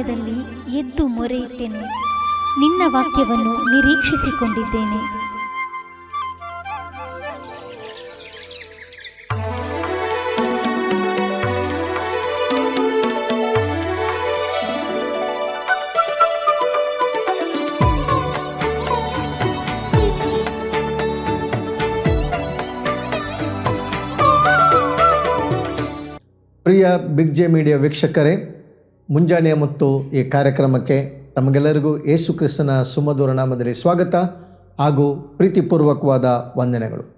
ಸಮಯದಲ್ಲಿ ಎದ್ದು ಮೊರೆಯಿಟ್ಟೆನು. ನಿನ್ನ ವಾಕ್ಯವನ್ನು ನಿರೀಕ್ಷಿಸಿಕೊಂಡಿದ್ದೇನೆ. ಪ್ರಿಯ ಬಿಗ್ ಜೆ ಮೀಡಿಯಾ ವೀಕ್ಷಕರೇ ಮುಂಜಾನೆಯ ಮತ್ತು ಈ ಕಾರ್ಯಕ್ರಮಕ್ಕೆ ತಮಗೆಲ್ಲರಿಗೂ ಯೇಸು ಕ್ರಿಸ್ತನ ಸುಮಧುರ ನಾಮದಲ್ಲಿ ಸ್ವಾಗತ ಹಾಗೂ ಪ್ರೀತಿಪೂರ್ವಕವಾದ ವಂದನೆಗಳು.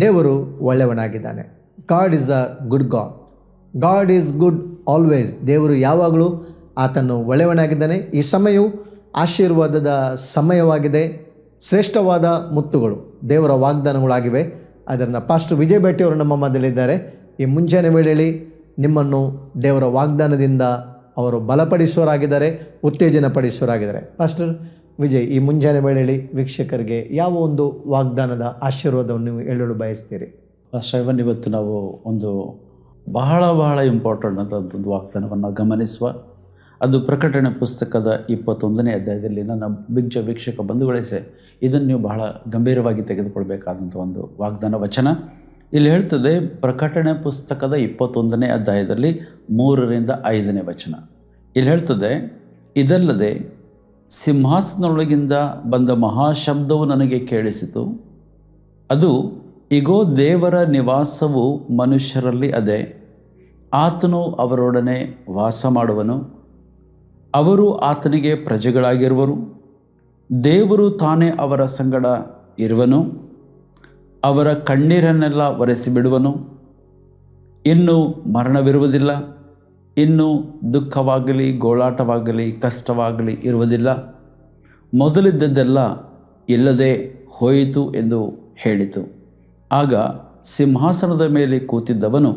ದೇವರು ಒಳ್ಳೆಯವನಾಗಿದ್ದಾನೆ. God is a good God God is good always ದೇವರು ಯಾವಾಗಲೂ ಆತನು ಒಳ್ಳೆಯವನಾಗಿದ್ದಾನೆ. ಈ ಸಮಯವು ಆಶೀರ್ವಾದದ ಸಮಯವಾಗಿದೆ. ಶ್ರೇಷ್ಠವಾದ ಮುತ್ತುಗಳು ದೇವರ ವಾಗ್ದಾನಗಳಾಗಿವೆ. ಅದರಿಂದ ಪಾಸ್ಟರ್ ವಿಜಯ್ ಭೇಟಿಯವರು ನಮ್ಮ ಮಧ್ಯದಲ್ಲಿದ್ದಾರೆ. ಈ ಮುಂಜಾನೆ ವೇಳೆಯಲ್ಲಿ ನಿಮ್ಮನ್ನು ದೇವರ ವಾಗ್ದಾನದಿಂದ ಅವರು ಬಲಪಡಿಸುವರಾಗಿದ್ದಾರೆ ಉತ್ತೇಜನ ಪಡಿಸುವರಾಗಿದ್ದಾರೆ ಪಾಸ್ಟರ್ ವಿಜಯ್, ಈ ಮುಂಜಾನೆ ವೇಳೆಯಲ್ಲಿ ವೀಕ್ಷಕರಿಗೆ ಯಾವ ಒಂದು ವಾಗ್ದಾನದ ಆಶೀರ್ವಾದವನ್ನು ನೀವು ಹೇಳಲು ಬಯಸ್ತೀರಿ? ಶೈವನ್ ಇವತ್ತು ನಾವು ಒಂದು ಬಹಳ ಬಹಳ ಇಂಪಾರ್ಟೆಂಟ್ ಆದಂಥದ್ದು ವಾಗ್ದಾನವನ್ನು ಗಮನಿಸುವ. ಅದು ಪ್ರಕಟಣೆ ಪುಸ್ತಕದ ಇಪ್ಪತ್ತೊಂದನೇ ಅಧ್ಯಾಯದಲ್ಲಿ ನನ್ನ ಬಿಜ್ಜ ವೀಕ್ಷಕ ಬಂಧುಗಳಿಸೆ ಇದನ್ನು ನೀವು ಬಹಳ ಗಂಭೀರವಾಗಿ ತೆಗೆದುಕೊಳ್ಬೇಕಾದಂಥ ಒಂದು ವಾಗ್ದಾನ ವಚನ. ಇಲ್ಲಿ ಹೇಳ್ತದೆ, ಪ್ರಕಟಣೆ ಪುಸ್ತಕದ ಇಪ್ಪತ್ತೊಂದನೇ ಅಧ್ಯಾಯದಲ್ಲಿ ಮೂರರಿಂದ ಐದನೇ ವಚನ. ಇಲ್ಲಿ ಹೇಳ್ತದೆ, ಇದಲ್ಲದೆ ಸಿಂಹಾಸನದೊಳಗಿಂದ ಬಂದ ಮಹಾಶಬ್ದವು ನನಗೆ ಕೇಳಿಸಿತು. ಅದು, ಇಗೋ ದೇವರ ನಿವಾಸವು ಮನುಷ್ಯರಲ್ಲಿ ಅದೇ. ಆತನು ಅವರೊಡನೆ ವಾಸ ಮಾಡುವನು. ಅವರು ಆತನಿಗೆ ಪ್ರಜೆಗಳಾಗಿರುವರು. ದೇವರು ತಾನೇ ಅವರ ಸಂಗಡ ಇರುವನು. ಅವರ ಕಣ್ಣೀರನ್ನೆಲ್ಲ ಒರೆಸಿಬಿಡುವನು. ಇನ್ನು ಮರಣವಿರುವುದಿಲ್ಲ, ಇನ್ನು ದುಃಖವಾಗಲಿ, ಗೋಳಾಟವಾಗಲಿ, ಕಷ್ಟವಾಗಲಿ ಇರುವುದಿಲ್ಲ. ಮೊದಲಿದ್ದದ್ದೆಲ್ಲ ಇಲ್ಲದೆ ಹೋಯಿತು ಎಂದು ಹೇಳಿತು. ಆಗ ಸಿಂಹಾಸನದ ಮೇಲೆ ಕೂತಿದ್ದವನು,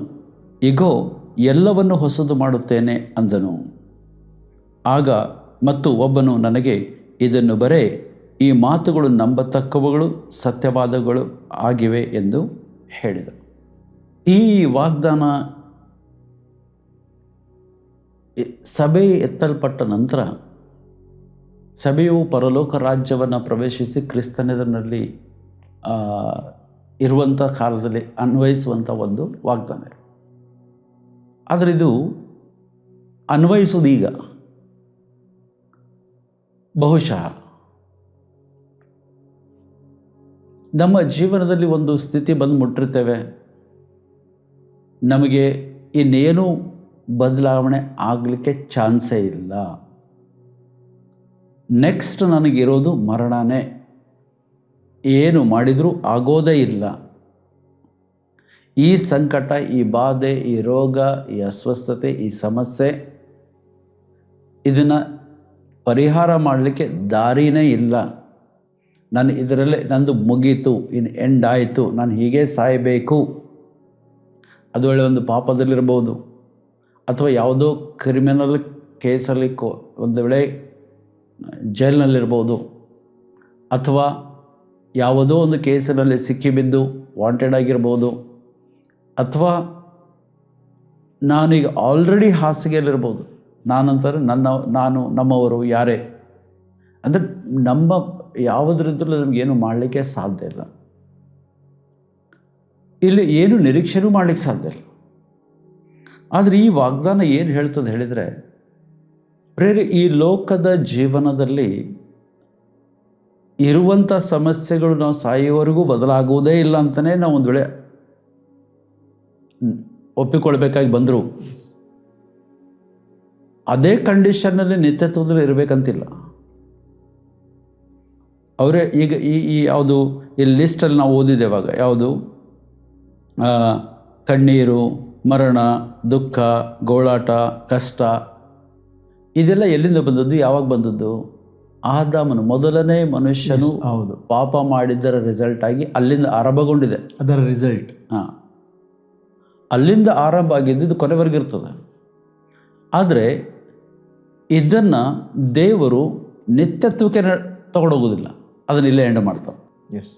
ಇಗೋ, ಎಲ್ಲವನ್ನು ಹೊಸದು ಮಾಡುತ್ತೇನೆ ಅಂದನು. ಆಗ ಮತ್ತು ಒಬ್ಬನು ನನಗೆ, ಇದನ್ನು ಬರೇ, ಈ ಮಾತುಗಳು ನಂಬತಕ್ಕವುಗಳು ಸತ್ಯವಾದಗಳು ಆಗಿವೆ ಎಂದು ಹೇಳಿದ. ಈ ವಾಗ್ದಾನ ಸಭೆ ಎತ್ತಲ್ಪಟ್ಟ ನಂತರ ಸಭೆಯು ಪರಲೋಕ ರಾಜ್ಯವನ್ನು ಪ್ರವೇಶಿಸಿ ಕ್ರಿಸ್ತನದಲ್ಲಿ ಇರುವಂಥ ಕಾಲದಲ್ಲಿ ಅನ್ವಯಿಸುವಂಥ ಒಂದು ವಾಗ್ದಾನ ಆದರೆ ಇದು ಅನ್ವಯಿಸುವುದೀಗ ಬಹುಶಃ ನಮ್ಮ ಜೀವನದಲ್ಲಿ ಒಂದು ಸ್ಥಿತಿ ಬಂದು ಮುಟ್ಟಿರ್ತೇವೆ. ನಮಗೆ ಇನ್ನೇನು ಬದಲಾವಣೆ ಆಗಲಿಕ್ಕೆ ಚಾನ್ಸೇ ಇಲ್ಲ. ನೆಕ್ಸ್ಟ್ ನನಗಿರೋದು ಮರಣನೇ. ಏನು ಮಾಡಿದರೂ ಆಗೋದೇ ಇಲ್ಲ. ಈ ಸಂಕಟ, ಈ ಬಾಧೆ, ಈ ರೋಗ, ಈ ಅಸ್ವಸ್ಥತೆ, ಈ ಸಮಸ್ಯೆ, ಇದನ್ನು ಪರಿಹಾರ ಮಾಡಲಿಕ್ಕೆ ದಾರಿನೇ ಇಲ್ಲ. ನಾನು ಇದರಲ್ಲೇ ನಂದು ಮುಗೀತು ಇನ್ನು ಎಂಡ್ ಆಯಿತು, ನಾನು ಹೀಗೆ ಸಾಯಬೇಕು. ಅದು ಒಳ್ಳೆ ಒಂದು ಪಾಪದಲ್ಲಿರ್ಬೋದು ಅಥವಾ ಯಾವುದೋ ಕ್ರಿಮಿನಲ್ ಕೇಸಲ್ಲಿ ಕೋ, ಒಂದು ವೇಳೆ ಜೈಲಿನಲ್ಲಿರ್ಬೋದು ಅಥವಾ ಯಾವುದೋ ಒಂದು ಕೇಸಿನಲ್ಲಿ ಸಿಕ್ಕಿಬಿದ್ದು ವಾಂಟೆಡ್ ಆಗಿರ್ಬೋದು ಅಥವಾ ನಾನೀಗ ಆಲ್ರೆಡಿ ಹಾಸಿಗೆಯಲ್ಲಿರ್ಬೋದು ನಾನಂತಾರೆ ನನ್ನ, ನಾನು, ನಮ್ಮವರು ಯಾರೇ. ಅಂದರೆ ನಮ್ಮ ಯಾವುದರಿಂದಲೂ ನಮಗೇನು ಮಾಡಲಿಕ್ಕೆ ಸಾಧ್ಯ ಇಲ್ಲ. ಇಲ್ಲಿ ಏನು ನಿರೀಕ್ಷೆನೂ ಮಾಡಲಿಕ್ಕೆ ಸಾಧ್ಯ ಇಲ್ಲ. ಆದರೆ ಈ ವಾಗ್ದಾನ ಏನು ಹೇಳ್ತದೆ ಹೇಳಿದರೆ, ಪ್ರೇರಿ, ಈ ಲೋಕದ ಜೀವನದಲ್ಲಿ ಇರುವಂಥ ಸಮಸ್ಯೆಗಳು ನಾವು ಸಾಯುವವರೆಗೂ ಬದಲಾಗುವುದೇ ಇಲ್ಲ ಅಂತಲೇ ನಾವು ಒಂದು ವೇಳೆ ಒಪ್ಪಿಕೊಳ್ಬೇಕಾಗಿ ಬಂದರು, ಅದೇ ಕಂಡೀಷನ್ನಲ್ಲಿ ನಿತ್ಯತ್ವದಲ್ಲಿ ಇರಬೇಕಂತಿಲ್ಲ. ಅವರೇ, ಈಗ ಈ ಈ ಯಾವುದು, ಈ ಲಿಸ್ಟಲ್ಲಿ ನಾವು ಓದಿದ್ದೇವಾಗ ಯಾವುದು? ಕಣ್ಣೀರು ಮರಣ ದುಃಖ ಗೋಳಾಟ ಕಷ್ಟ ಇದೆಲ್ಲ ಎಲ್ಲಿಂದ ಬಂದದ್ದು ಯಾವಾಗ ಬಂದದ್ದು? ಆದಾಮನು ಮೊದಲನೇ ಮನುಷ್ಯನು ಹೌದು. ಪಾಪ ಮಾಡಿದ್ದರ ರಿಸಲ್ಟ್ ಆಗಿ ಅಲ್ಲಿಂದ ಆರಂಭಗೊಂಡಿದೆ. ಅದರ ರಿಸಲ್ಟ್ ಹಾಂ ಅಲ್ಲಿಂದ ಆರಂಭ ಆಗಿದ್ದು ಕೊನೆವರೆಗೂ ಇರ್ತದೆ. ಆದರೆ ಇದನ್ನು ದೇವರು ನಿತ್ಯತ್ವಕ್ಕೆ ತಗೊಂಡೋಗೋದಿಲ್ಲ. ಅದನ್ನ ಇಲ್ಲೇ ಎಂಡ್ ಮಾಡ್ತಾರೆ ಎಸ್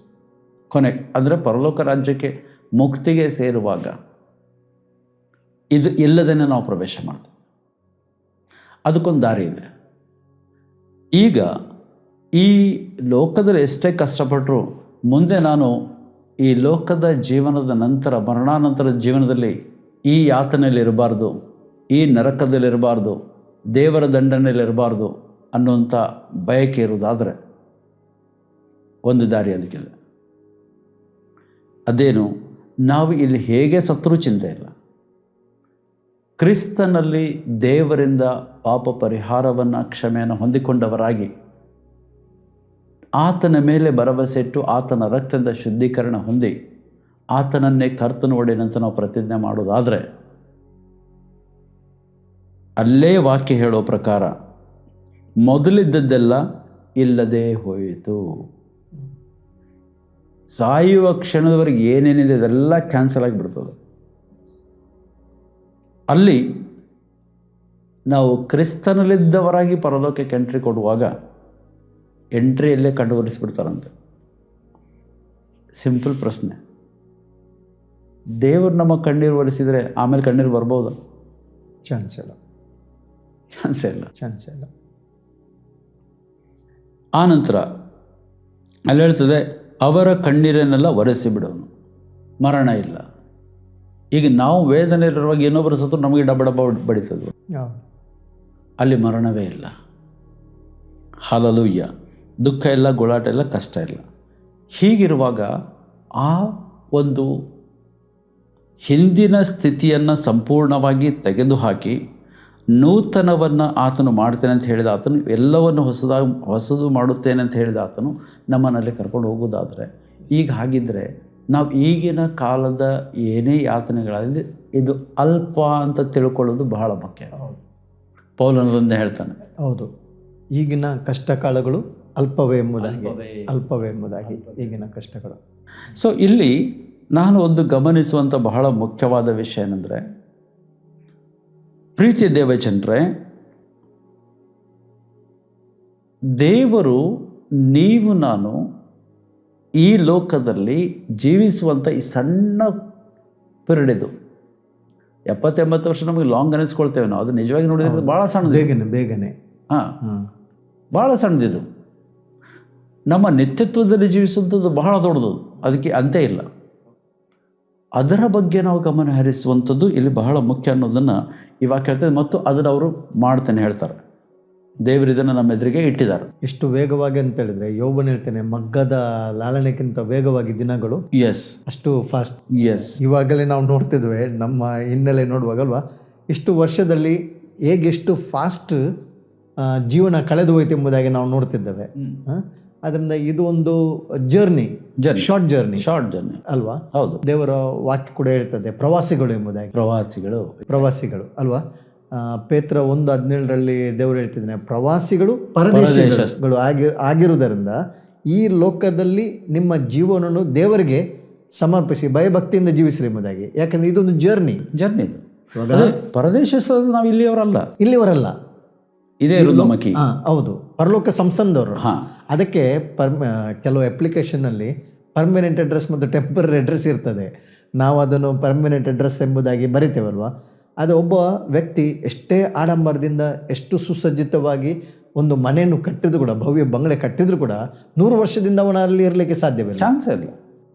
ಕೊನೆ ಅಂದರೆ ಪರಲೋಕ ರಾಜ್ಯಕ್ಕೆ ಮುಕ್ತಿಗೆ ಸೇರುವಾಗ ಇದು ಇಲ್ಲದೇ ನಾವು ಪ್ರವೇಶ ಮಾಡ್ತೀವಿ. ಅದಕ್ಕೊಂದು ದಾರಿ ಇದೆ. ಈಗ ಈ ಲೋಕದಲ್ಲಿ ಎಷ್ಟೇ ಕಷ್ಟಪಟ್ಟರು ಮುಂದೆ ನಾನು ಈ ಲೋಕದ ಜೀವನದ ನಂತರ ಮರಣಾನಂತರದ ಜೀವನದಲ್ಲಿ ಈ ಯಾತನೆಯಲ್ಲಿರಬಾರ್ದು, ಈ ನರಕದಲ್ಲಿರಬಾರ್ದು, ದೇವರ ದಂಡನೆಯಲ್ಲಿರಬಾರ್ದು ಅನ್ನುವಂಥ ಬಯಕೆ ಇರುವುದಾದರೆ ಒಂದು ದಾರಿ ಅದಕ್ಕಿದೆ ಅದೇನು? ನಾವು ಇಲ್ಲಿ ಹೇಗೆ ಸತ್ರು ಚಿಂತೆ ಇಲ್ಲ. ಕ್ರಿಸ್ತನಲ್ಲಿ ದೇವರಿಂದ ಪಾಪ ಪರಿಹಾರವನ್ನು ಕ್ಷಮೆಯನ್ನು ಹೊಂದಿಕೊಂಡವರಾಗಿ ಆತನ ಮೇಲೆ ಭರವಸೆ ಇಟ್ಟು ಆತನ ರಕ್ತದ ಶುದ್ಧೀಕರಣ ಹೊಂದಿ ಆತನನ್ನೇ ಕರ್ತನ ಒಡೆಯನಂತ ನಾವು ಪ್ರತಿಜ್ಞೆ ಮಾಡೋದಾದರೆ ಅಲ್ಲೇ ವಾಕ್ಯ ಹೇಳೋ ಪ್ರಕಾರ ಮೊದಲಿದ್ದದ್ದೆಲ್ಲ ಇಲ್ಲದೆ ಹೋಯಿತು. ಸಾಯುವ ಕ್ಷಣದವರೆಗೆ ಏನೇನಿದೆ ಅದೆಲ್ಲ ಕ್ಯಾನ್ಸಲ್ ಆಗಿಬಿಡ್ತದೆ ಅಲ್ಲಿ ನಾವು ಕ್ರಿಸ್ತನಲ್ಲಿದ್ದವರಾಗಿ ಪರಲೋಕಕ್ಕೆ ಎಂಟ್ರಿ ಕೊಡುವಾಗ ಎಂಟ್ರಿಯಲ್ಲೇ ಕಂಡುಬರಿಸಿಬಿಡ್ತಾರಂತೆ. ಸಿಂಪಲ್ ಪ್ರಶ್ನೆ. ದೇವರು ನಮ್ಮ ಕಣ್ಣೀರು ಒರೆಸಿದರೆ ಆಮೇಲೆ ಕಣ್ಣೀರು ಬರ್ಬೋದಾ? ಚಾನ್ಸ್ ಇಲ್ಲ. ಚಾನ್ಸ್ ಇಲ್ಲ. ಚಾನ್ಸ್ ಇಲ್ಲ. ಆನಂತರ ಅಲ್ಲಿ ಹೇಳ್ತದೆ ಅವರ ಕಣ್ಣೀರನ್ನೆಲ್ಲ ಒರೆಸಿಬಿಡೋನು. ಮರಣ ಇಲ್ಲ. ಈಗ ನಾವು ವೇದನೆ ಇರುವಾಗ ಇನ್ನೊಬ್ಬರ ಸತ್ತು ನಮಗೆ ಡಬ್ಬ ಡಬ್ಬ ಬಡಿತದೆ ಅಲ್ಲಿ ಮರಣವೇ ಇಲ್ಲ. ಹಾಲಲುಯ್ಯ ದುಃಖ ಇಲ್ಲ ಗೋಳಾಟ ಇಲ್ಲ ಕಷ್ಟ ಇಲ್ಲ. ಹೀಗಿರುವಾಗ ಆ ಒಂದು ಹಿಂದಿನ ಸ್ಥಿತಿಯನ್ನು ಸಂಪೂರ್ಣವಾಗಿ ತೆಗೆದುಹಾಕಿ ನೂತನವನ್ನು ಆತನು ಮಾಡ್ತೇನೆ ಅಂತ ಹೇಳಿದ ಆತನು ಎಲ್ಲವನ್ನು ಹೊಸದಾಗಿ ಹೊಸದು ಮಾಡುತ್ತೇನೆ ಅಂತ ಹೇಳಿದ ಆತನು ನಮ್ಮನ್ನಲ್ಲಿ ಕರ್ಕೊಂಡು ಹೋಗೋದಾದರೆ ಈಗ ಹಾಗಿದ್ದರೆ ನಾವು ಈಗಿನ ಕಾಲದ ಏನೇ ಯಾತನೆಗಳಲ್ಲಿ ಇದು ಅಲ್ಪ ಅಂತ ತಿಳ್ಕೊಳ್ಳೋದು ಬಹಳ ಮುಖ್ಯ. ಪೌಲನದೊಂದೇ ಹೇಳ್ತಾನೆ. ಹೌದು. ಈಗಿನ ಕಷ್ಟ ಕಾಲಗಳು ಅಲ್ಪವೇ ಎಂಬುದಾಗಿ ಅಲ್ಪವೇ. ಎಂಬುದಾಗಿ ಈಗಿನ ಕಷ್ಟಗಳು. ಸೊ ಇಲ್ಲಿ ನಾನು ಒಂದು ಗಮನಿಸುವಂಥ ಬಹಳ ಮುಖ್ಯವಾದ ವಿಷಯ ಏನಂದರೆ ಪ್ರೀತಿಯ ದೇವಚಂದ್ರೆ ದೇವರು ನೀವು ನಾನು ಈ ಲೋಕದಲ್ಲಿ ಜೀವಿಸುವಂಥ ಈ ಸಣ್ಣ ಪಿರಡಿದು ಇದು ಎಪ್ಪತ್ತೆಂಬತ್ತು ವರ್ಷ ನಮಗೆ ಲಾಂಗ್ ಅನಿಸ್ಕೊಳ್ತೇವೆ ನಾವು. ಅದು ನಿಜವಾಗಿ ನೋಡಿದ್ರೆ ಭಾಳ ಸಣ್ಣದು ಬೇಗನೆ ಬೇಗನೆ. ಹಾಂ. ಹಾಂ. ಭಾಳ ಸಣ್ಣದಿದು. ನಮ್ಮ ನಿತ್ಯತ್ವದಲ್ಲಿ ಜೀವಿಸುವಂಥದ್ದು ಬಹಳ ದೊಡ್ಡದು. ಅದಕ್ಕೆ ಅಂತೆ ಇಲ್ಲ. ಅದರ ಬಗ್ಗೆ ನಾವು ಗಮನ ಹರಿಸುವಂಥದ್ದು ಇಲ್ಲಿ ಬಹಳ ಮುಖ್ಯ ಅನ್ನೋದನ್ನು ಇವಾಗ ಹೇಳ್ತಾರೆ ಮತ್ತು ಅದನ್ನು ಅವರು ಮಾಡ್ತಾನೆ ಹೇಳ್ತಾರೆ. ದೇವರು ಇದನ್ನು ನಮ್ಮ ಎದುರಿಗೆ ಇಟ್ಟಿದ್ದಾರೆ. ಎಷ್ಟು ವೇಗವಾಗಿ ಅಂತ ಹೇಳಿದ್ರೆ ಯೋಬನ್ ಹೇಳ್ತೇನೆ ಮಗ್ಗದ ಲಾಲನೆಗಿಂತ ವೇಗವಾಗಿ ದಿನಗಳು ಎಸ್ ಅಷ್ಟು ಫಾಸ್ಟ್ ಎಸ್ ಇವಾಗಲೇ ನಾವು ನೋಡ್ತಿದ್ವಿ ನಮ್ಮ ಹಿನ್ನೆಲೆ ನೋಡುವಾಗಲ್ವಾ? ಇಷ್ಟು ವರ್ಷದಲ್ಲಿ ಹೇಗೆಷ್ಟು ಫಾಸ್ಟ್ ಜೀವನ ಕಳೆದು ಹೋಯ್ತು ಎಂಬುದಾಗಿ ನಾವು ನೋಡ್ತಿದ್ದೇವೆ? ಅದರಿಂದ ಇದು ಒಂದು journey journey. Short journey short journey ಅಲ್ವಾ? ಹೌದು. ದೇವರ ವಾಕ್ಯ ಕೂಡ ಹೇಳ್ತದೆ ಪ್ರವಾಸಿಗಳು ಎಂಬುದಾಗಿ. ಪ್ರವಾಸಿಗಳು. ಪ್ರವಾಸಿಗಳು ಅಲ್ವಾ? ಪೇತ್ರ ಒಂದು ಹದಿನೇಳರಲ್ಲಿ ದೇವರು ಹೇಳ್ತಿದ್ದಾನೆ ಪ್ರವಾಸಿಗಳು ಪರದೇಶಗಳು ಆಗಿ ಆಗಿರುವುದರಿಂದ ಈ ಲೋಕದಲ್ಲಿ ನಿಮ್ಮ ಜೀವನವನ್ನು ದೇವರಿಗೆ ಸಮರ್ಪಿಸಿ ಭಯಭಕ್ತಿಯಿಂದ ಜೀವಿಸ್ರಿ ಎಂಬುದಾಗಿ. ಯಾಕಂದ್ರೆ ಇದೊಂದು ಜರ್ನಿ. ಜರ್ನಿ ಇದು. ಪರದೇಶ ನಾವು ಇಲ್ಲಿಯವರಲ್ಲ. ಇಲ್ಲಿವರಲ್ಲ ಇದೇ ಹಾ ಹೌದು. ಪರಲೋಕ ಸಂಸಂದವರು. ಅದಕ್ಕೆ ಪರ್ಮ ಕೆಲವು ಅಪ್ಲಿಕೇಶನ್ನಲ್ಲಿ ಪರ್ಮನೆಂಟ್ ಅಡ್ರೆಸ್ ಮತ್ತು ಟೆಂಪರರಿ ಅಡ್ರೆಸ್ ಇರ್ತದೆ. ನಾವು ಅದನ್ನು ಪರ್ಮನೆಂಟ್ ಅಡ್ರೆಸ್ ಎಂಬುದಾಗಿ ಬರಿತೇವಲ್ವಾ? ಅದು ಒಬ್ಬ ವ್ಯಕ್ತಿ ಎಷ್ಟೇ ಆಡಂಬರದಿಂದ ಎಷ್ಟು ಸುಸಜ್ಜಿತವಾಗಿ ಒಂದು ಮನೆಯನ್ನು ಕಟ್ಟಿದ್ರು ಕೂಡ ಭವ್ಯ ಬಂಗಲೆ ಕಟ್ಟಿದ್ರು ಕೂಡ ನೂರು ವರ್ಷದಿಂದ ಅವನ ಅಲ್ಲಿ ಇರಲಿಕ್ಕೆ ಸಾಧ್ಯವಿಲ್ಲ. ಚಾನ್ಸೇ ಇಲ್ಲ.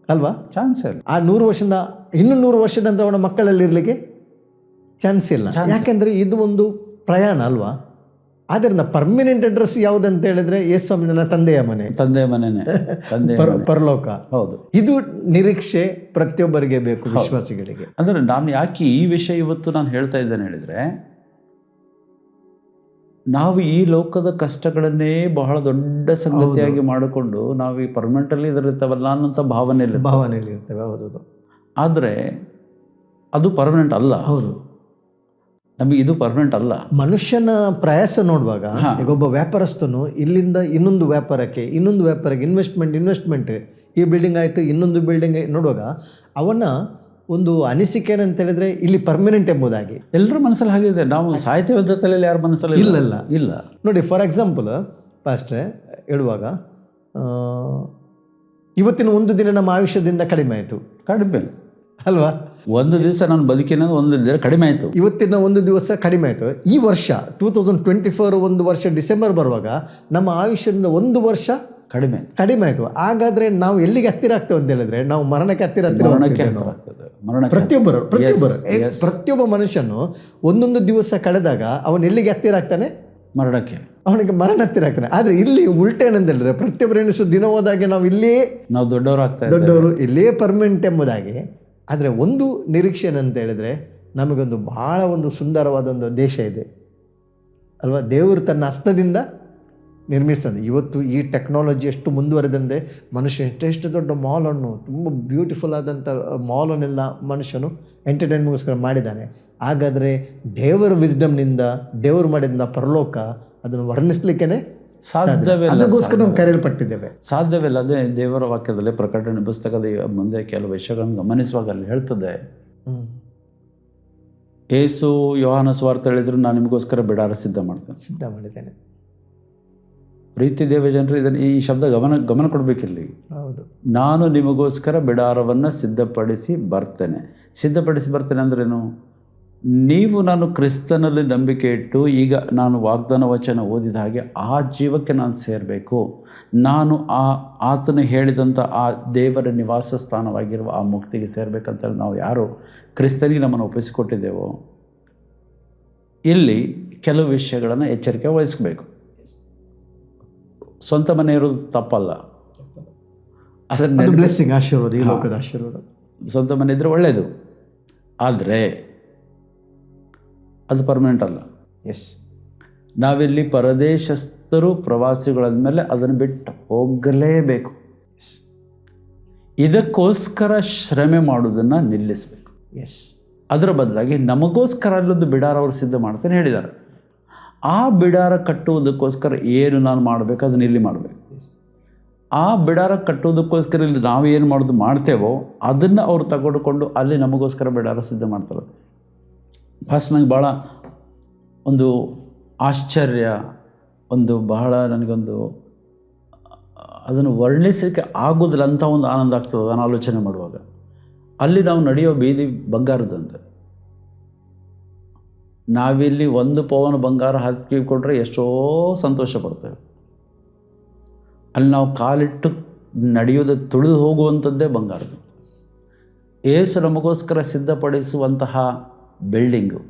ಅಲ್ವಾ? ಚಾನ್ಸೇ ಇಲ್ಲ. ಆ ನೂರು ವರ್ಷದಿಂದ ಇನ್ನೂ ನೂರು ವರ್ಷದಂತ ಅವನ ಮಕ್ಕಳಲ್ಲಿ ಇರಲಿಕ್ಕೆ ಚಾನ್ಸ್ ಇಲ್ಲ. ಯಾಕೆಂದ್ರೆ ಇದು ಒಂದು ಪ್ರಯಾಣ ಅಲ್ವಾ? ಆದ್ದರಿಂದ ಪರ್ಮನೆಂಟ್ ಅಡ್ರೆಸ್ ಯಾವುದಂತ ಹೇಳಿದ್ರೆ ಯೇಸ್ವಾಮಿ ನನ್ನ ತಂದೆಯ ಮನೆ. ತಂದೆಯ ಮನೆನೇ. ತಂದೆ ಪರಲೋಕ. ಹೌದು. ಇದು ನಿರೀಕ್ಷೆ ಪ್ರತಿಯೊಬ್ಬರಿಗೆ ಬೇಕು ವಿಶ್ವಾಸಿಗಳಿಗೆ. ಅಂದರೆ ನಾನು ಯಾಕೆ ಈ ವಿಷಯ ಇವತ್ತು ನಾನು ಹೇಳ್ತಾ ಇದ್ದೇನೆ ಹೇಳಿದ್ರೆ ನಾವು ಈ ಲೋಕದ ಕಷ್ಟಗಳನ್ನೇ ಬಹಳ ದೊಡ್ಡ ಸಂಗತಿಯಾಗಿ ಮಾಡಿಕೊಂಡು ನಾವು ಈ ಪರ್ಮನೆಂಟಲ್ಲಿ ಇದರಿರ್ತಾವಲ್ಲ ಅನ್ನೋಂಥ ಭಾವನೆಯಲ್ಲಿ ಭಾವನೆಯಲ್ಲಿ ಇರ್ತೇವೆ ಹೌದು ಆದರೆ ಅದು ಪರ್ಮನೆಂಟ್ ಅಲ್ಲ. ಹೌದು. ನಮಗೆ ಇದು ಪರ್ಮನೆಂಟ್ ಅಲ್ಲ. ಮನುಷ್ಯನ ಪ್ರಯಾಸ ನೋಡುವಾಗ ಈಗ ಒಬ್ಬ ವ್ಯಾಪಾರಸ್ಥನು ಇಲ್ಲಿಂದ ಇನ್ನೊಂದು ವ್ಯಾಪಾರಕ್ಕೆ ಇನ್ನೊಂದು ವ್ಯಾಪಾರಕ್ಕೆ ಇನ್ವೆಸ್ಟ್ಮೆಂಟ್ ಇನ್ವೆಸ್ಟ್ಮೆಂಟ್ ಈ ಬಿಲ್ಡಿಂಗ್ ಆಯಿತು ಇನ್ನೊಂದು ಬಿಲ್ಡಿಂಗ್ ನೋಡುವಾಗ ಅವನ ಒಂದು ಅನಿಸಿಕೆ ಅಂತ ಹೇಳಿದ್ರೆ ಇಲ್ಲಿ ಪರ್ಮನೆಂಟ್ ಎಂಬುದಾಗಿ. ಎಲ್ಲರ ಮನಸ್ಸಲ್ಲಿ ಹಾಗಿದೆ ನಾವು ಸಾಹಿತ್ಯ ತಲೆಯಲ್ಲಿ ಯಾರ ಮನಸ್ಸಲ್ಲಿ ಇಲ್ಲ? ಇಲ್ಲ. ಇಲ್ಲ. ನೋಡಿ ಫಾರ್ ಎಕ್ಸಾಂಪಲ್ ಪಾಸ್ಟ್ರೆ ಹೇಳುವಾಗ ಇವತ್ತಿನ ಒಂದು ದಿನ ನಮ್ಮ ಆಯುಷ್ಯದಿಂದ ಕಡಿಮೆ ಆಯಿತು. ಕಡಿಮೆ. ಅಲ್ವಾ? ಒಂದು ದಿವಸ ನಾನು ಬದುಕಿನ ಒಂದು ದಿನ ಕಡಿಮೆ ಆಯಿತು. ಇವತ್ತಿನ ಒಂದು ದಿವಸ ಕಡಿಮೆ ಆಯಿತು. ಈ ವರ್ಷ ಟೂ ತೌಸಂಡ್ ಟ್ವೆಂಟಿ ಫೋರ್ ಒಂದು ವರ್ಷ ಡಿಸೆಂಬರ್ ಬರುವಾಗ ನಮ್ಮ ಆಯುಷ್ಯದಿಂದ ಒಂದು ವರ್ಷ ಕಡಿಮೆ ಕಡಿಮೆ ಆಯಿತು. ಹಾಗಾದ್ರೆ ನಾವು ಎಲ್ಲಿಗೆ ಹತ್ತಿರ ಆಗ್ತೇವೆ ಅಂತ ಹೇಳಿದ್ರೆ ನಾವು ಮರಣಕ್ಕೆ ಹತ್ತಿರ ಹತ್ತಿರ. ಮರಣಕ್ಕೆ ಪ್ರತಿಯೊಬ್ಬರು ಪ್ರತಿಯೊಬ್ಬರು ಪ್ರತಿಯೊಬ್ಬ ಮನುಷ್ಯನು ಒಂದೊಂದು ದಿವಸ ಕಳೆದಾಗ ಅವನು ಎಲ್ಲಿಗೆ ಹತ್ತಿರ ಆಗ್ತಾನೆ? ಮರಣಕ್ಕೆ. ಅವನಿಗೆ ಮರಣ ಹತ್ತಿರ ಆಗ್ತಾನೆ. ಆದ್ರೆ ಇಲ್ಲಿ ಉಲ್ಟೇನಂತ ಹೇಳಿದ್ರೆ ಪ್ರತಿಯೊಬ್ಬರು ಎಣಿಸು ದಿನ ಹೋದಾಗೆ ನಾವು ಇಲ್ಲಿಯೇ ನಾವು ದೊಡ್ಡವರು ಆಗ್ತಾ ಇದ್ದೇವೆ. ದೊಡ್ಡವರು ಇಲ್ಲಿಯೇ ಪರ್ಮನೆಂಟ್ ಎಂಬುದಾಗಿ ಆದರೆ ಒಂದು ನಿರೀಕ್ಷೆ ಏನಂತ ಹೇಳಿದ್ರೆ ನಮಗೊಂದು ಭಾಳ ಒಂದು ಸುಂದರವಾದ ಒಂದು ದೇಶ ಇದೆ. ಅಲ್ವಾ? ದೇವರು ತನ್ನ ಹಸ್ತದಿಂದ ನಿರ್ಮಿಸ್ತದೆ ಇವತ್ತು ಈ ಟೆಕ್ನಾಲಜಿ ಎಷ್ಟು ಮುಂದುವರೆದಂತೆ ಮನುಷ್ಯ ಎಷ್ಟೆಷ್ಟು ದೊಡ್ಡ ಮಾಲನ್ನು ತುಂಬ ಬ್ಯೂಟಿಫುಲ್ ಆದಂಥ ಮಾಲನ್ನೆಲ್ಲ ಮನುಷ್ಯನು ಎಂಟರ್ಟೈನ್ಮೆಂಟ್ಗೋಸ್ಕರ ಮಾಡಿದ್ದಾನೆ. ಹಾಗಾದರೆ ದೇವರ ವಿಸ್ಡಮ್ನಿಂದ ದೇವರು ಮಾಡಿದ ಪರಲೋಕ ಅದನ್ನು ವರ್ಣಿಸ್ಲಿಕ್ಕೇ ಸಾಧ್ಯವೇ ಇಲ್ಲ, ಅದಕ್ಕೋಸ್ಕರ ನಾವು ಕರೆಯಲ್ಪಟ್ಟಿದ್ದೇವೆ. ಸಾಧ್ಯವಿಲ್ಲ ಅದೇ ದೇವರ ವಾಕ್ಯದಲ್ಲಿ ಪ್ರಕಟಣೆ ಪುಸ್ತಕದ ಮುಂದೆ ಕೆಲವು ವಿಷಯಗಳನ್ನು ಗಮನಿಸುವಾಗ ಅಲ್ಲಿ ಹೇಳ್ತದೆ. ಏಸು ಯೋಹಾನ ಸ್ವಾರ್ಥ ಹೇಳಿದ್ರು ನಾನು ನಿಮಗೋಸ್ಕರ ಬಿಡಾರ ಸಿದ್ಧ ಮಾಡ್ತೇನೆ. ಸಿದ್ಧ ಮಾಡಿದ್ದೇನೆ. ಪ್ರೀತಿ ದೇವ ಜನರು ಇದನ್ನು ಈ ಶಬ್ದ ಗಮನ ಗಮನ ಕೊಡಬೇಕಿಲ್ಲಿ. ಹೌದು. ನಾನು ನಿಮಗೋಸ್ಕರ ಬಿಡಾರವನ್ನು ಸಿದ್ಧಪಡಿಸಿ ಬರ್ತೇನೆ. ಸಿದ್ಧಪಡಿಸಿ ಬರ್ತೇನೆ ಅಂದ್ರೇನು? ನೀವು ನಾನು ಕ್ರಿಸ್ತನಲ್ಲಿ ನಂಬಿಕೆ ಇಟ್ಟು ಈಗ ನಾನು ವಾಗ್ದಾನ ವಚನ ಓದಿದ ಹಾಗೆ ಆ ಜೀವಕ್ಕೆ ನಾನು ಸೇರಬೇಕು. ನಾನು ಆ ಆತನು ಹೇಳಿದಂಥ ಆ ದೇವರ ನಿವಾಸ ಸ್ಥಾನವಾಗಿರುವ ಆ ಮುಕ್ತಿಗೆ ಸೇರಬೇಕಂತ ನಾವು ಯಾರು ಕ್ರಿಸ್ತನಿಗೆ ನಮ್ಮನ್ನು ಒಪ್ಪಿಸಿಕೊಟ್ಟಿದ್ದೇವೋ? ಇಲ್ಲಿ ಕೆಲವು ವಿಷಯಗಳನ್ನು ಎಚ್ಚರಿಕೆ ವಹಿಸ್ಬೇಕು. ಸ್ವಂತ ಮನೆ ಇರೋದು ತಪ್ಪಲ್ಲ. ಅದನ್ನು ಅದು ಬ್ಲೆಸ್ಸಿಂಗ್ ಆಶೀರ್ವಾದ ಈ ಲೋಕದ ಆಶೀರ್ವಾದ. ಸ್ವಂತ ಮನೆ ಇದ್ದರೆ ಒಳ್ಳೆಯದು ಆದರೆ ಅದು ಪರ್ಮನೆಂಟ್ ಅಲ್ಲ. ಎಸ್ ನಾವಿಲ್ಲಿ ಪರದೇಶಸ್ಥರು ಪ್ರವಾಸಿಗಳಾದ್ಮೇಲೆ ಅದನ್ನು ಬಿಟ್ಟು ಹೋಗಲೇಬೇಕು. ಇದಕ್ಕೋಸ್ಕರ ಶ್ರಮೆ ಮಾಡೋದನ್ನು ನಿಲ್ಲಿಸಬೇಕು. ಎಸ್ ಅದರ ಬದಲಾಗಿ ನಮಗೋಸ್ಕರ ಅಲ್ಲೊಂದು ಬಿಡಾರ ಅವರು ಸಿದ್ಧ ಮಾಡ್ತೇನೆ ಹೇಳಿದ್ದಾರೆ. ಆ ಬಿಡಾರ ಕಟ್ಟುವುದಕ್ಕೋಸ್ಕರ ಏನು ನಾನು ಮಾಡಬೇಕು ಅದನ್ನ ಇಲ್ಲಿ ಮಾಡಬೇಕು. ಆ ಬಿಡಾರ ಕಟ್ಟುವುದಕ್ಕೋಸ್ಕರ ಇಲ್ಲಿ ನಾವು ಏನು ಮಾಡೋದು ಮಾಡ್ತೇವೋ ಅದನ್ನು ಅವ್ರು ತಗೊಂಡುಕೊಂಡು ಅಲ್ಲಿ ನಮಗೋಸ್ಕರ ಬಿಡಾರ ಸಿದ್ಧ ಮಾಡ್ತಾರೆ. ಫಸ್ಟ್ ನಂಗೆ ಭಾಳ ಒಂದು ಆಶ್ಚರ್ಯ, ಒಂದು ಬಹಳ ನನಗೊಂದು, ಅದನ್ನು ವರ್ಣಿಸಲಿಕ್ಕೆ ಆಗೋದಿಲ್ಲ ಅಂತ ಒಂದು ಆನಂದ ಆಗ್ತದೆ ನಾನು ಆಲೋಚನೆ ಮಾಡುವಾಗ. ಅಲ್ಲಿ ನಾವು ನಡೆಯೋ ಬೀದಿ ಬಂಗಾರದಂತೆ ನಾವಿಲ್ಲಿ ಒಂದು ಪವನ್ ಬಂಗಾರ ಹಾಕಿ ಕೊಟ್ಟರೆ ಎಷ್ಟೋ ಸಂತೋಷ ಪಡ್ತೇವೆ. ಅಲ್ಲಿ ನಾವು ಕಾಲಿಟ್ಟು ನಡೆಯೋದು ತುಳಿದು ಹೋಗುವಂಥದ್ದೇ ಬಂಗಾರದ ಏಸು ನಮಗೋಸ್ಕರ ಸಿದ್ಧಪಡಿಸುವಂತಹ ಬಿಲ್ಡಿಂಗು.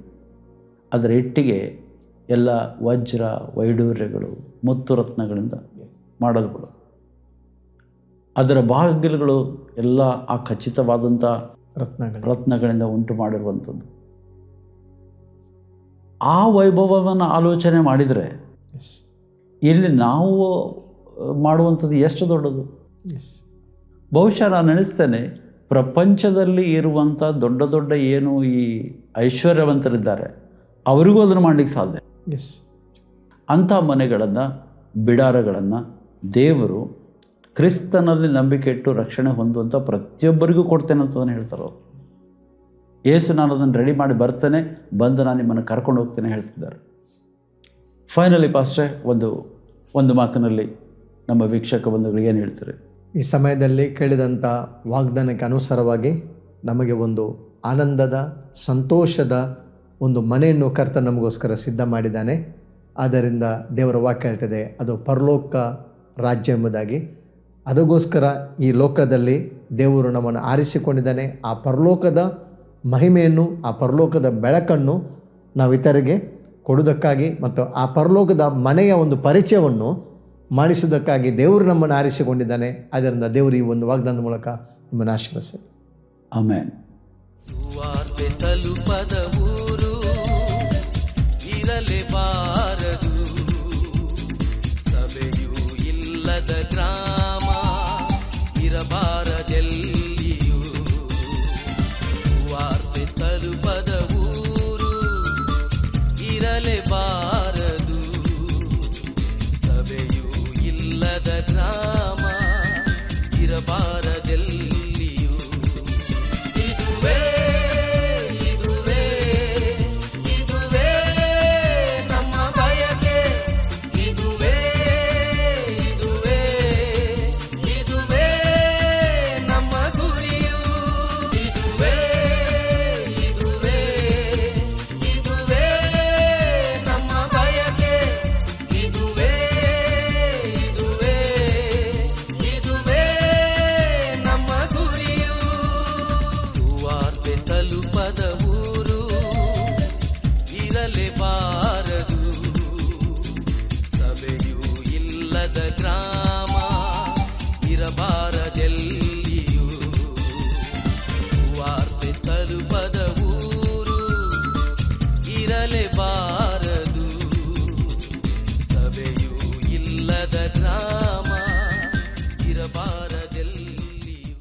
ಅದರ ಇಟ್ಟಿಗೆ ಎಲ್ಲ ವಜ್ರ ವೈಡೂರ್ಯಗಳು ಮುತ್ತು ರತ್ನಗಳಿಂದ ಮಾಡಲ್ಪಡು ಅದರ ಬಾಗಿಲುಗಳು ಎಲ್ಲ ಆ ಖಚಿತವಾದಂಥ ರತ್ನ ರತ್ನಗಳಿಂದ ಉಂಟು ಮಾಡಿರುವಂಥದ್ದು. ಆ ವೈಭವವನ್ನು ಆಲೋಚನೆ ಮಾಡಿದರೆ ಇಲ್ಲಿ ನಾವು ಮಾಡುವಂಥದ್ದು ಎಷ್ಟು ದೊಡ್ಡದು? ಬಹುಶಃ ನಾನು ನೆನೆಸ್ತೇನೆ ಪ್ರಪಂಚದಲ್ಲಿ ಇರುವಂಥ ದೊಡ್ಡ ದೊಡ್ಡ ಏನು ಈ ಐಶ್ವರ್ಯವಂತರಿದ್ದಾರೆ ಅವರಿಗೂ ಅದನ್ನು ಮಾಡಲಿಕ್ಕೆ ಸಾಧ್ಯ. ಎಸ್ ಅಂಥ ಮನೆಗಳನ್ನು ಬಿಡಾರಗಳನ್ನು ದೇವರು ಕ್ರಿಸ್ತನಲ್ಲಿ ನಂಬಿಕೆ ಇಟ್ಟು ರಕ್ಷಣೆ ಹೊಂದುವಂಥ ಪ್ರತಿಯೊಬ್ಬರಿಗೂ ಕೊಡ್ತೇನೆ ಅಂತ ಹೇಳ್ತಾರೆ ಅವರು. ಏಸು ನಾನು ಅದನ್ನು ರೆಡಿ ಮಾಡಿ ಬರ್ತೇನೆ ಬಂದು ನಾನು ನಿಮ್ಮನ್ನು ಕರ್ಕೊಂಡು ಹೋಗ್ತೇನೆ ಹೇಳ್ತಿದ್ದಾರೆ. ಫೈನಲಿ ಪಾಸ್ಟ್ರೆ ಒಂದು ಒಂದು ಮಾತಿನಲ್ಲಿ ನಮ್ಮ ವೀಕ್ಷಕ ಬಂಧುಗಳಿಗೆ ಏನು ಹೇಳ್ತೀರಿ? ಈ ಸಮಯದಲ್ಲಿ ಕೇಳಿದಂಥ ವಾಗ್ದಾನಕ್ಕೆ ಅನುಸಾರವಾಗಿ ನಮಗೆ ಒಂದು ಆನಂದದ, ಸಂತೋಷದ ಒಂದು ಮನೆಯನ್ನು ಕರ್ತ ನಮಗೋಸ್ಕರ ಸಿದ್ಧ ಮಾಡಿದ್ದಾನೆ. ಆದ್ದರಿಂದ ದೇವರ ವಾಕ್ಯ ಹೇಳ್ತದೆ, ಅದು ಪರಲೋಕ ರಾಜ್ಯ ಎಂಬುದಾಗಿ. ಅದಕ್ಕೋಸ್ಕರ ಈ ಲೋಕದಲ್ಲಿ ದೇವರು ನಮ್ಮನ್ನು ಆರಿಸಿಕೊಂಡಿದ್ದಾನೆ. ಆ ಪರಲೋಕದ ಮಹಿಮೆಯನ್ನು, ಆ ಪರಲೋಕದ ಬೆಳಕನ್ನು ನಾವು ಇತರಿಗೆ ಕೊಡುವುದಕ್ಕಾಗಿ ಮತ್ತು ಆ ಪರಲೋಕದ ಮನೆಯ ಒಂದು ಪರಿಚಯವನ್ನು ಮಾಡಿಸುವುದಕ್ಕಾಗಿ ದೇವರು ನಮ್ಮನ್ನು ಆರಿಸಿಕೊಂಡಿದ್ದಾನೆ. ಆದ್ದರಿಂದ ದೇವರು ಈ ಒಂದು ವಾಗ್ದಾನದ ಮೂಲಕ ನಿಮ್ಮನ್ನು ಆಶೀರ್ವದಿಸಿ ಆಮೇಲೆ ಸುವಾರ್ತೆ ತಲುಪದ ಊರ